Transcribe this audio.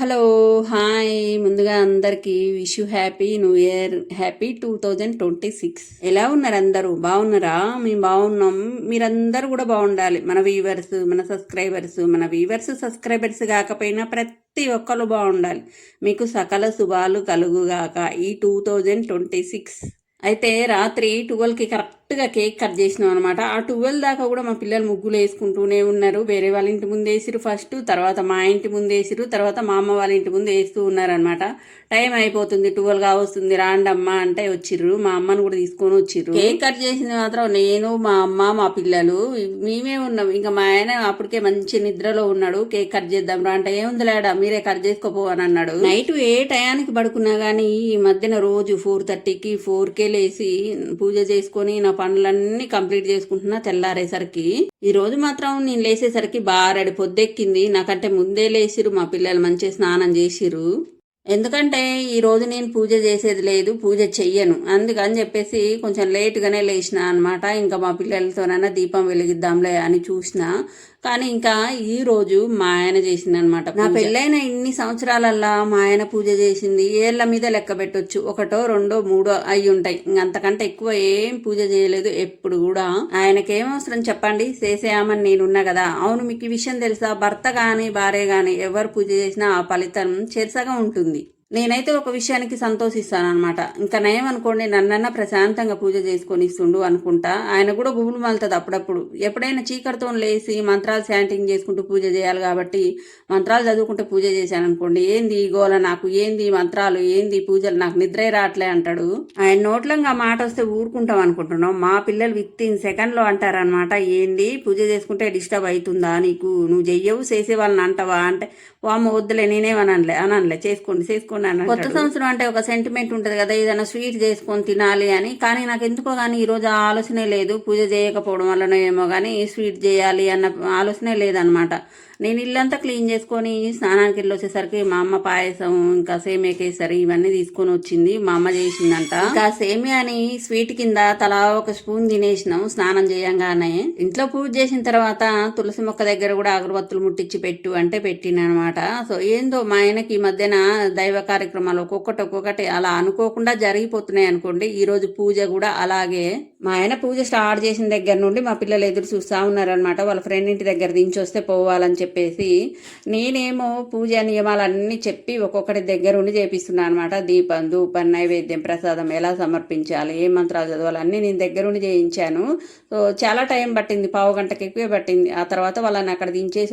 Hello hi. ముందుగా అందరికీ wish you happy new year. Happy two thousand twenty six. ఎలా ఉన్నారు అందరూ? బాగున్నారా? మేము బాగున్నాం. మీరందరూ కూడా బాగుండాలి. మన వీవర్స్ మన సబ్స్క్రైబర్స్ మన వీవర్స్ సబ్స్క్రైబర్స్ కాకపోయినా ప్రతి ఒక్కరు బాగుండాలి. మీకు సకల శుభాలు కలుగుగాక ఈ టూ థౌజండ్ ట్వంటీ సిక్స్. అయితే రాత్రి ట్వెల్వ్కి కరెక్ట్గా కేక్ కట్ చేసినాం అనమాట ఆ ట్వెల్వ్ దాకా కూడా మా పిల్లలు ముగ్గులు వేసుకుంటూనే ఉన్నారు. వేరే వాళ్ళ ఇంటి ముందు వేసిరు ఫస్ట్ తర్వాత మా ఇంటి ముందు వేసిరు తర్వాత మా అమ్మ వాళ్ళ ఇంటి ముందు వేస్తూ ఉన్నారనమాట టైం అయిపోతుంది ట్వెల్వ్గా వస్తుంది రాండమ్మ అంటే వచ్చిర్రు. మా అమ్మను కూడా తీసుకొని వచ్చిర్రు. కేక్ కట్ చేసిన మాత్రం నేను మా అమ్మ మా పిల్లలు. మేమే ఉన్నాం. ఇంకా మా ఆయన అప్పటికే మంచి నిద్రలో ఉన్నాడు. కేక్ కట్ చేద్దాం రా అంటే ఏముంది లేడా మీరే కట్ చేసుకోపో అని అన్నాడు. నైట్ ఏ టయానికి పడుకున్నా గానీ ఈ మధ్యన రోజు ఫోర్ థర్టీకి ఫోర్ లేచి పూజ చేసుకొని నా పనులన్నీ కంప్లీట్ చేసుకుంటున్నా తెల్లారేసరికి. ఈ రోజు మాత్రం నేను లేసేసరికి బారడి పొద్దెక్కింది. నాకంటే ముందే లేచిరు మా పిల్లలు మంచిగా స్నానం చేసిరు. ఎందుకంటే ఈ రోజు నేను పూజ చేసేది లేదు పూజ చెయ్యను. అందుకని చెప్పేసి కొంచెం లేట్గానే లేచిన అనమాట ఇంకా మా పిల్లలతోనైనా దీపం వెలిగిద్దాంలే అని చూసిన. కానీ ఇంకా ఈ రోజు మా ఆయన చేసింది అనమాట నా పెళ్ళైన ఇన్ని సంవత్సరాలల్లా మా ఆయన పూజ చేసింది. ఏళ్ళ మీద లెక్క పెట్టొచ్చు. ఒకటో రెండో మూడో అయి ఉంటాయి. అంతకంటే ఎక్కువ ఏం పూజ చేయలేదు. ఎప్పుడు కూడా ఆయనకేం అవసరం చెప్పండి. చేసేయామని నేనున్నా కదా. అవును మీకు ఈ విషయం తెలుసా? భర్త గాని భార్య గాని ఎవరు పూజ చేసినా ఆ ఫలితం చెరసగా ఉంటుంది. నేనైతే ఒక విషయానికి సంతోషిస్తాను అనమాట ఇంకా నయం అనుకోండి నన్నన్నా ప్రశాంతంగా పూజ చేసుకొని ఇస్తుండు అనుకుంటా. ఆయన కూడా గుబులు మాలుతుంది అప్పుడప్పుడు. ఎప్పుడైనా చీకటితో లేసి మంత్రాలు శాంటింగ్ చేసుకుంటూ పూజ చేయాలి కాబట్టి మంత్రాలు చదువుకుంటే పూజ చేశాను అనుకోండి ఏంది ఈ గోల నాకు? ఏంది మంత్రాలు? ఏంది పూజలు? నాకు నిద్రే రావట్లే అంటాడు. ఆయన నోట్లంగా మాట వస్తే ఊరుకుంటాం అనుకుంటున్నాం. మా పిల్లలు విత్ ఇన్ సెకండ్లో అంటారనమాట ఏంది? పూజ చేసుకుంటే డిస్టర్బ్ అవుతుందా నీకు? నువ్వు చెయ్యవు చేసే వాళ్ళని అంటావా? అంటే వామ్మ వద్దులే నేనేమనలే అనలే చేసుకోండి చేసుకోండి. అని కొత్త సంవత్సరం అంటే ఒక సెంటిమెంట్ ఉంటుంది కదా ఏదైనా స్వీట్ చేసుకొని తినాలి అని. కానీ నాకు ఎందుకో కానీ ఈ రోజు ఆ ఆలోచనే లేదు. పూజ చేయకపోవడం వల్లనో ఏమో కానీ స్వీట్ చేయాలి అన్న ఆలోచనే లేదనమాట నేను ఇల్లంతా క్లీన్ చేసుకొని స్నానానికి వెళ్ళి వచ్చేసరికి మా అమ్మ పాయసం ఇంకా సేమియా కేసరి ఇవన్నీ తీసుకొని వచ్చింది. మా అమ్మ చేసిందంట. ఇంకా సేమియాని స్వీట్ కింద తలా ఒక స్పూన్ తినేసినాం స్నానం చేయంగానే. ఇంట్లో పూజ చేసిన తర్వాత తులసి మొక్క దగ్గర కూడా అగరబత్తులు ముట్టించి పెట్టు అంటే పెట్టిన అనమాట సో ఏందో మా ఆయనకి ఈ మధ్యన దైవ కార్యక్రమాలు ఒక్కొక్కటి ఒక్కొక్కటి అలా అనుకోకుండా జరిగిపోతున్నాయి అనుకోండి. ఈ రోజు పూజ కూడా అలాగే. మా ఆయన పూజ స్టార్ట్ చేసిన దగ్గర నుండి మా పిల్లలు ఎదురు చూస్తా ఉన్నారనమాట. వాళ్ళ ఫ్రెండ్ ఇంటి దగ్గర దించొస్తే పోవాలని చెప్పి చెప్పేసి నేనేమో పూజ నియమాలన్నీ చెప్పి ఒక్కొక్కటి దగ్గర ఉండి చేపిస్తున్నాను అనమాట దీపం ధూపం నైవేద్యం ప్రసాదం ఎలా సమర్పించాలి ఏ మంత్రాలు చదవాలి అన్నీ నేను దగ్గరుండి చేయించాను. సో చాలా టైం పట్టింది పావు గంటకి ఎక్కువే పట్టింది. ఆ తర్వాత వాళ్ళని అక్కడ దించేసి